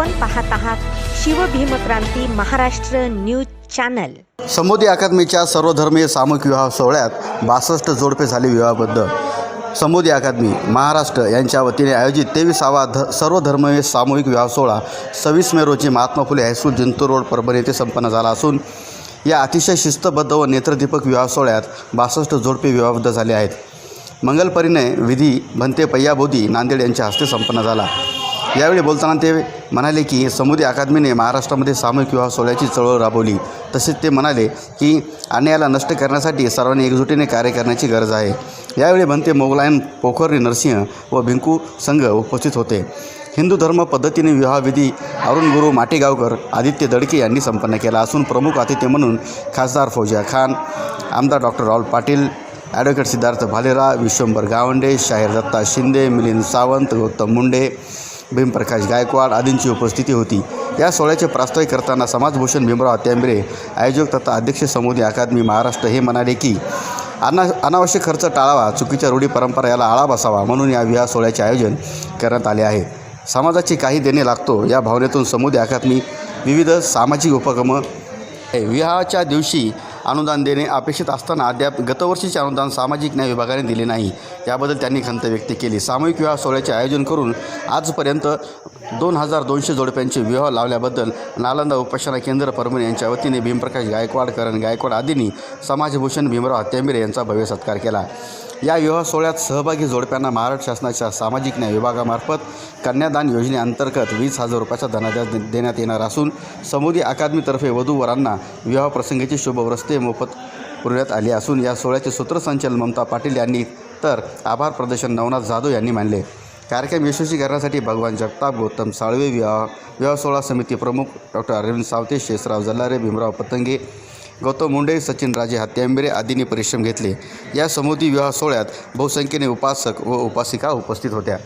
आपण पाहत आहात शिवभीमक्रांती महाराष्ट्र न्यूज चॅनल. समोदी अकादमीच्या सर्वधर्मीय सामूहिक विवाह सोहळ्यात बासष्ट जोडपे झाले विवाहबद्ध समोदी अकादमी महाराष्ट्र यांच्या वतीने आयोजित तेविसावा ध सर्वधर्मीय सामूहिक विवाह सोहळा सव्वीस मे रोजी Mahatma Phule high school Jintur road Parbhani येथे संपन्न झाला असून या अतिशय शिस्तबद्ध व नेत्रदीपक विवाह सोहळ्यात बासष्ट जोडपे विवाहबद्ध झाले आहेत. मंगलपरिणय विधी भंते पय्याबोधी नांदेड यांच्या हस्ते संपन्न झाला. यावेळी बोलताना ते म्हणाले की समुदी अकादमीने महाराष्ट्रामध्ये सामूहिक विवाह सोहळ्याची चळवळ राबवली. तसेच ते म्हणाले की अन्यायाला नष्ट करण्यासाठी सर्वांनी एकजुटीने कार्य करण्याची गरज आहे. यावेळी भंते मोगलायन पोखर्णी नरसिंह व भिंकू संघ उपस्थित होते. हिंदू धर्म पद्धतीने विवाहविधी अरुण गुरु माटेगावकर आदित्य दडके यांनी संपन्न केला असून प्रमुख अतिथी म्हणून खासदार फौजिया खान आमदार डॉक्टर राहुल पाटील ॲडव्होकेट सिद्धार्थ भालेरा विश्वंभर गावंडे शाहीर दत्ता शिंदे मिलिंद सावंत गौतम मुंडे भीमप्रकाश गायकवाड आदींची उपस्थिती होती. या सोहळ्याचे प्रास्ताविक करताना समाजभूषण भीमराव हत्यांबरे आयोजक तथा अध्यक्ष समुदी अकादमी महाराष्ट्र हे म्हणाले की अना अनावश्यक खर्च टाळावा चुकीच्या रूढी परंपरा याला आळा बसावा म्हणून या विवाह सोहळ्याचे आयोजन करण्यात आले आहे. समाजाची काही देणे लागतो या भावनेतून समुदी अकादमी विविध सामाजिक उपक्रम विवाहाच्या दिवशी अनुदान देणे अपेक्षित असताना अद्याप गतवर्षीचे अनुदान सामाजिक न्याय विभागाने दिले नाही. याबद्दल त्यांनी खंत व्यक्त केली. सामूहिक विवाह सोहळ्याचे आयोजन करून आजपर्यंत दोन हजार दोनशे जोडप्यांचे विवाह लावल्याबद्दल नालंदा उपासना केंद्र परभणी यांच्या वतीने भीमप्रकाश गायकवाड करण गायकवाड आदींनी समाजभूषण भीमराव हत्यामिरे यांचा भव्य सत्कार केला. या विवाह सोहळ्यात सहभागी जोडप्यांना महाराष्ट्र शासनाच्या सामाजिक न्याय विभागामार्फत कन्यादान योजनेअंतर्गत वीस हजार रुपयाचा धनादेश दे- देण्यात येणार असून समुदी अकादमीतर्फे वधूवरांना विवाहप्रसंगीची शुभव्रस्ते मोफत पुरवण्यात आली असून या सोहळ्याचे सूत्रसंचालन ममता पाटील यांनी तर आभार प्रदर्शन नवनाथ जाधव यांनी मानले. कार्यक्रम यशस्वी करण्यासाठी भगवान जगताप गौतम साळवे विवाह विवाह सोहळा समिती प्रमुख डॉक्टर अरविंद सावते शेषराव जल्लारे भीमराव पतंगे गौतम मुंडे सचिन राजे हत्यांबेरे आदींनी परिश्रम घेतले. या समुदी विवाह सोहळ्यात बहुसंख्येने उपासक व उपासिका उपस्थित होत्या.